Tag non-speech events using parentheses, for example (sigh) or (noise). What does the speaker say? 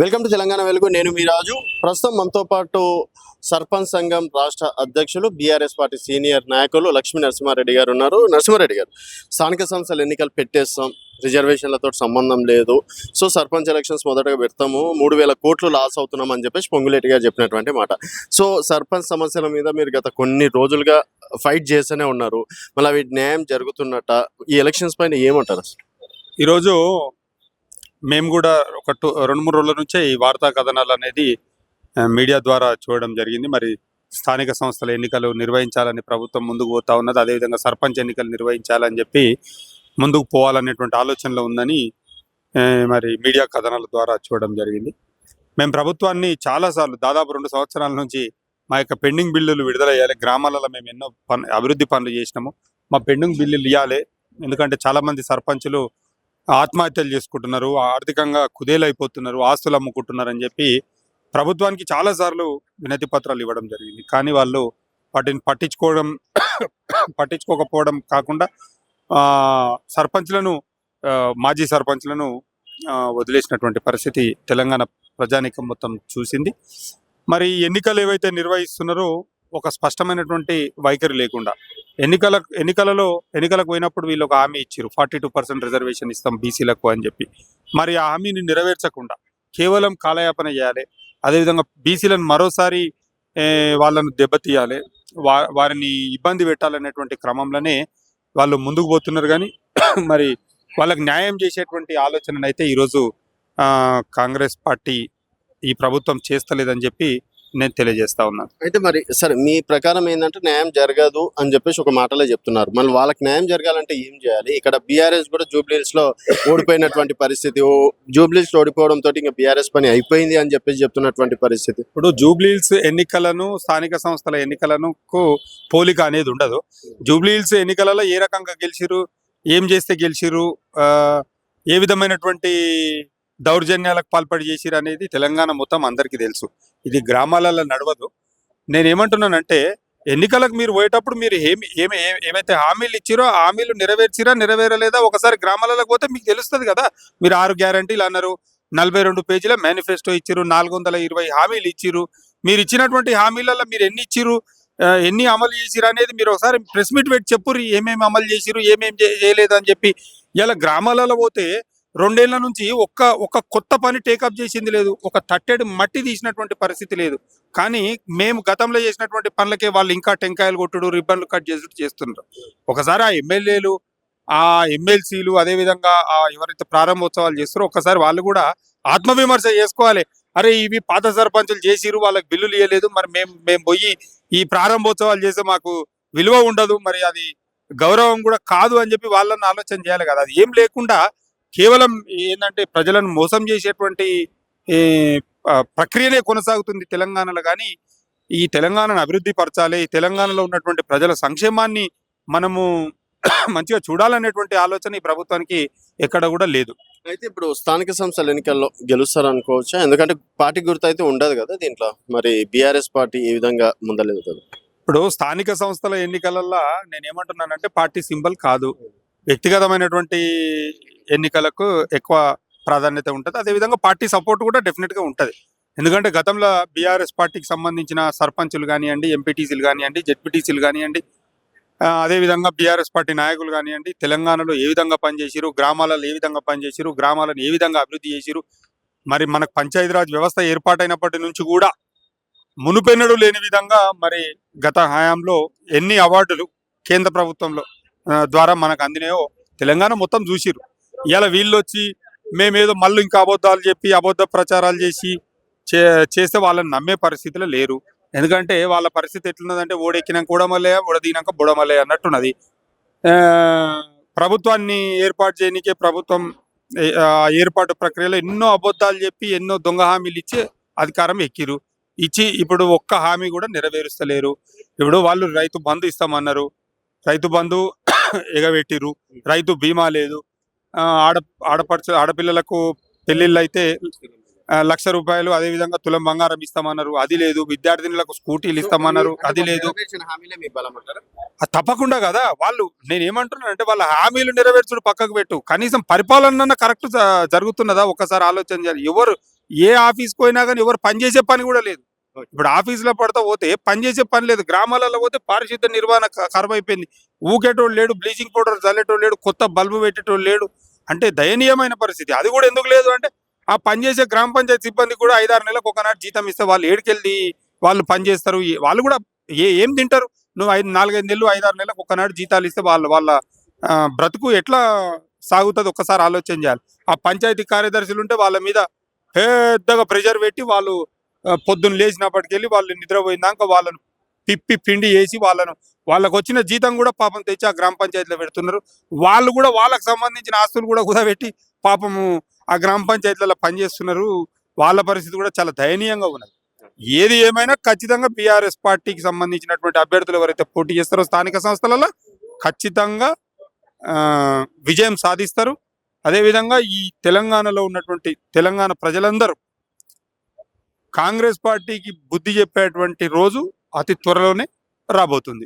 Welcome to Telangana వెలుగు. నేను మీ రాజు. ప్రస్తుతం మనతో పాటు సర్పంచ్ సంఘం రాష్ట్ర అధ్యక్షులు బీఆర్ఎస్ పార్టీ సీనియర్ నాయకులు లక్ష్మీ నరసింహారెడ్డి గారు ఉన్నారు. నరసింహారెడ్డి గారు స్థానిక సంస్థలు ఎన్నికలు పెట్టేస్తాం. రిజర్వేషన్లతో సంబంధం లేదు. సో సర్పంచ్ ఎలక్షన్స్ మొదటగా పెడతాము. మూడు వేల కోట్లు లాస్ అవుతున్నాం అని చెప్పేసి పొంగులేటి గారు చెప్పినటువంటి మాట. సో సర్పంచ్ సమస్యల మీద మీరు గత కొన్ని రోజులుగా ఫైట్ చేస్తూనే ఉన్నారు. మళ్ళీ వీటి న్యాయం జరుగుతున్నట్ట. ఈ ఎలక్షన్స్ పైన ఏమంటారు అసలు? ఈరోజు మేము కూడా ఒక టూ రెండు మూడు రోజుల నుంచే ఈ వార్తా కథనాలు అనేది మీడియా ద్వారా చూడడం జరిగింది. మరి స్థానిక సంస్థల ఎన్నికలు నిర్వహించాలని ప్రభుత్వం ముందుకు పోతా ఉన్నది. అదేవిధంగా సర్పంచ్ ఎన్నికలు నిర్వహించాలని చెప్పి ముందుకు పోవాలనేటువంటి ఆలోచనలో ఉందని మరి మీడియా కథనాల ద్వారా చూడడం జరిగింది. మేము ప్రభుత్వాన్ని చాలాసార్లు దాదాపు రెండు సంవత్సరాల నుంచి మా యొక్క పెండింగ్ బిల్లులు విడుదల చేయాలి గ్రామాలలో మేము ఎన్నో పన్ అభివృద్ధి పనులు చేసినాము. మా పెండింగ్ బిల్లులు ఇవ్వాలి ఎందుకంటే చాలా మంది సర్పంచులు ఆత్మహత్యలు చేసుకుంటున్నారు ఆర్థికంగా కుదేలైపోతున్నారు ఆస్తులు అమ్ముకుంటున్నారు అని చెప్పి ప్రభుత్వానికి చాలాసార్లు వినతి పత్రాలు ఇవ్వడం జరిగింది. కానీ వాళ్ళు వాటిని పట్టించుకోవడం (coughs) పట్టించుకోకపోవడం కాకుండా ఆ, సర్పంచ్లను మాజీ సర్పంచ్లను వదిలేసినటువంటి పరిస్థితి తెలంగాణ ప్రజానీకం మొత్తం చూసింది. మరి ఎన్నికలు ఏవైతే నిర్వహిస్తున్నారో ఒక స్పష్టమైనటువంటి వైఖరి లేకుండా ఎన్నికల ఎన్నికలలో ఎన్నికలకు పోయినప్పుడు వీళ్ళు ఒక హామీ ఇచ్చారు ఫార్టీ టూ పర్సెంట్ రిజర్వేషన్ ఇస్తాం బీసీలకు అని చెప్పి. మరి ఆ హామీని నెరవేర్చకుండా కేవలం కాలయాపన చేయాలి. అదేవిధంగా బీసీలను మరోసారి వాళ్ళను దెబ్బతీయాలి. వా వారిని ఇబ్బంది పెట్టాలనేటువంటి క్రమంలోనే వాళ్ళు ముందుకు పోతున్నారు కానీ (coughs) మరి వాళ్ళకి న్యాయం చేసేటువంటి ఆలోచననైతే అయితే ఈరోజు ఆ, కాంగ్రెస్ పార్టీ ఈ ప్రభుత్వం చేస్తలేదని చెప్పి నేను తెలియజేస్తా ఉన్నాను అయితే మరి సరే మీ ప్రకారం ఏంటంటే న్యాయం జరగదు అని చెప్పేసి ఒక మాటలో చెప్తున్నారు. మళ్ళీ వాళ్ళకి న్యాయం జరగాలంటే ఏం చేయాలి? ఇక్కడ బీఆర్ఎస్ కూడా జూబ్లీస్లో ఓడిపోయినటువంటి పరిస్థితి. ఓ జూబ్లీస్లో ఓడిపోవడం తోటి ఇంకా బీఆర్ఎస్ పని అయిపోయింది అని చెప్పేసి చెప్తున్నటువంటి పరిస్థితి. ఇప్పుడు జూబ్లీహిల్స్ ఎన్నికలను స్థానిక సంస్థల ఎన్నికలను కు పోలిక అనేది ఉండదు. జూబ్లీహిల్స్ ఎన్నికలలో ఏ రకంగా గెలిచిరు ఏం చేస్తే గెలిచిరు ఆ, ఏ విధమైనటువంటి దౌర్జన్యాలకు పాల్పడి చేసిరు అనేది తెలంగాణ మొత్తం అందరికీ తెలుసు. ఇది గ్రామాలలో నడవదు. నేను ఏమంటున్నానంటే ఎన్నికలకు మీరు పోయేటప్పుడు మీరు ఏమి ఏమి ఏమైతే హామీలు ఇచ్చిరో హామీలు నెరవేర్చిరా నెరవేరలేదా? ఒకసారి గ్రామాలకు పోతే మీకు తెలుస్తుంది కదా. మీరు ఆరు గ్యారంటీలు అన్నారు నలభై రెండు పేజీల మేనిఫెస్టో ఇచ్చారు నాలుగు వందల ఇరవై హామీలు ఇచ్చిరు. మీరు ఇచ్చినటువంటి హామీలలో మీరు ఎన్ని ఇచ్చిరు ఎన్ని అమలు చేసిరు అనేది మీరు ఒకసారి ప్రెస్ మీట్ పెట్టి చెప్పురు ఏమేమి అమలు చేసిరు ఏమేమి చేయలేదు అని చెప్పి. ఇలా గ్రామాలలో పోతే రెండేళ్ళ నుంచి ఒక్క ఒక్క కొత్త పని టేకప్ చేసింది లేదు. ఒక తట్టెడు మట్టి తీసినటువంటి పరిస్థితి లేదు. కానీ మేము గతంలో చేసినటువంటి పనులకే వాళ్ళు ఇంకా టెంకాయలు కొట్టుడు రిబ్బన్లు కట్ చేసుడు చేస్తున్నారు ఒకసారి ఆ ఎమ్మెల్యేలు ఆ ఎమ్మెల్సీలు అదేవిధంగా ఆ ఎవరైతే ప్రారంభోత్సవాలు చేస్తారో ఒకసారి వాళ్ళు కూడా ఆత్మవిమర్శ చేసుకోవాలి. అరే ఇవి పాత సర్పంచులు చేసిరు వాళ్ళకి బిల్లులు ఇవ్వలేదు మరి మేము మేము పోయి ఈ ప్రారంభోత్సవాలు చేస్తే మాకు విలువ ఉండదు. మరి అది గౌరవం కూడా కాదు అని చెప్పి వాళ్ళని ఆలోచన చేయాలి కదా. అది ఏం లేకుండా కేవలం ఏంటంటే ప్రజలను మోసం చేసేటువంటి ప్రక్రియనే కొనసాగుతుంది తెలంగాణలో కానీ ఈ తెలంగాణను అభివృద్ధి పరచాలి ఈ తెలంగాణలో ఉన్నటువంటి ప్రజల సంక్షేమాన్ని మనము (clears throat) మంచిగా చూడాలనేటువంటి ఆలోచన ఈ ప్రభుత్వానికి ఎక్కడ కూడా లేదు. అయితే ఇప్పుడు స్థానిక సంస్థల ఎన్నికల్లో గెలుస్తారు అనుకోవచ్చా ఎందుకంటే పార్టీ గుర్తు అయితే ఉండదు కదా దీంట్లో. మరి బీఆర్ఎస్ పార్టీ ఏ విధంగా ముందలెళ్తుంది ఇప్పుడు స్థానిక సంస్థల ఎన్నికలలో నేను ఏమంటున్నానంటే పార్టీ సింబల్ కాదు. వ్యక్తిగతమైనటువంటి ఎన్నికలకు ఎక్కువ ప్రాధాన్యత ఉంటుంది. అదేవిధంగా పార్టీ సపోర్ట్ కూడా డెఫినెట్గా ఉంటుంది. ఎందుకంటే గతంలో బీఆర్ఎస్ పార్టీకి సంబంధించిన సర్పంచులు కానివ్వండి ఎంపీటీసీలు కానివ్వండి జెడ్పీటీసీలు కానివ్వండి అదేవిధంగా బీఆర్ఎస్ పార్టీ నాయకులు కానివ్వండి తెలంగాణలో ఏ విధంగా పనిచేసిరు గ్రామాలలో ఏ విధంగా పనిచేసిరు గ్రామాలను ఏ విధంగా అభివృద్ధి చేసిరు మరి మనకు పంచాయతీరాజ్ వ్యవస్థ ఏర్పాటైనప్పటి నుంచి కూడా మునుపెన్నడు లేని విధంగా మరి గత హయాంలో ఎన్ని అవార్డులు కేంద్ర ప్రభుత్వంలో ద్వారా మనకు అందినాయో తెలంగాణ మొత్తం చూసిరు ఇలా వీళ్ళు వచ్చి మేమేదో మళ్ళీ ఇంకా అబద్ధాలు చెప్పి అబద్ధ ప్రచారాలు చేసి చే చేస్తే వాళ్ళని నమ్మే పరిస్థితిలో లేరు. ఎందుకంటే వాళ్ళ పరిస్థితి ఎట్లున్నదంటే ఓడెక్కినాక కూడమలే ఓడదీనాక బుడమలే అన్నట్టున్నది. ఆ, ప్రభుత్వాన్ని ఏర్పాటు చేయనికే ప్రభుత్వం ఏర్పాటు ప్రక్రియలో ఎన్నో అబద్ధాలు చెప్పి ఎన్నో దొంగ హామీలు ఇచ్చి అధికారం ఎక్కిరు. ఇచ్చి ఇప్పుడు ఒక్క హామీ కూడా నెరవేరుస్తలేరు. ఇప్పుడు వాళ్ళు రైతు బంధు ఇస్తామన్నారు. రైతు బంధు ఎగబెట్టిరు. రైతు బీమా లేదు. ఆడ ఆడపడుచు ఆడపిల్లలకు పెళ్ళిళ్ళు అయితే లక్ష రూపాయలు అదే విధంగా తులం బంగారం ఇస్తామన్నారు. అది లేదు. విద్యార్థినులకు స్కూటీలు ఇస్తామన్నారు. అది లేదు. తప్పకుండా కదా. వాళ్ళు నేను ఏమంటున్నాను అంటే వాళ్ళ హామీలు నెరవేర్చుడు పక్కకు పెట్టు. కనీసం పరిపాలన కరెక్ట్ జరుగుతున్నదా? ఒకసారి ఆలోచన చేయాలి. ఎవరు ఏ ఆఫీస్కి పోయినా కానీ ఎవరు పనిచేసే పని కూడా లేదు. ఇప్పుడు ఆఫీసులో పడతా పోతే పని చేసే పని లేదు. గ్రామాలలో పోతే పారిశుద్ధ నిర్వహణ క- అయిపోయింది ఊకేటోడు లేడు బ్లీచింగ్ పౌడర్ చల్లేటోడు లేడు కొత్త బల్బు పెట్టేటోడు లేడు. అంటే దయనీయమైన పరిస్థితి. అది కూడా ఎందుకు లేదు అంటే ఆ పనిచేసే గ్రామ పంచాయతీ సిబ్బంది కూడా ఐదారు నెలలకు ఒకనాడు జీతం ఇస్తే వాళ్ళు ఏడుకెళ్ళి వాళ్ళు పని చేస్తారు. వాళ్ళు కూడా ఏ ఏం తింటారు? నువ్వు ఐదు నాలుగైదు నెలలు ఐదారు నెలలకు ఒకనాడు జీతాలు ఇస్తే వాళ్ళు వాళ్ళ బ్రతుకు ఎట్లా సాగుతుంది? ఒక్కసారి ఆలోచన చేయాలి. ఆ పంచాయతీ కార్యదర్శులు ఉంటే వాళ్ళ మీద పెద్దగా ప్రెషర్ పెట్టి వాళ్ళు పొద్దున్న లేచినప్పటికెళ్ళి వాళ్ళు నిద్రపోయినాక వాళ్ళను పిప్పి పిండి వేసి వాళ్ళను వాళ్ళకు వచ్చిన జీతం కూడా పాపం తెచ్చి ఆ గ్రామ పంచాయతీలో పెడుతున్నారు. వాళ్ళు కూడా వాళ్ళకు సంబంధించిన ఆస్తులు కూడా కుదబెట్టి పాపము ఆ గ్రామ పంచాయతీలలో పనిచేస్తున్నారు. వాళ్ళ పరిస్థితి కూడా చాలా దయనీయంగా ఉన్నది. ఏది ఏమైనా ఖచ్చితంగా బీఆర్ఎస్ పార్టీకి సంబంధించినటువంటి అభ్యర్థులు ఎవరైతే పోటీ చేస్తారో స్థానిక సంస్థలలో ఖచ్చితంగా ఆ, విజయం సాధిస్తారు. అదేవిధంగా ఈ తెలంగాణలో ఉన్నటువంటి తెలంగాణ ప్రజలందరూ కాంగ్రెస్ పార్టీకి బుద్ధి చెప్పేటువంటి రోజు అతి త్వరలోనే రాబోతుంది.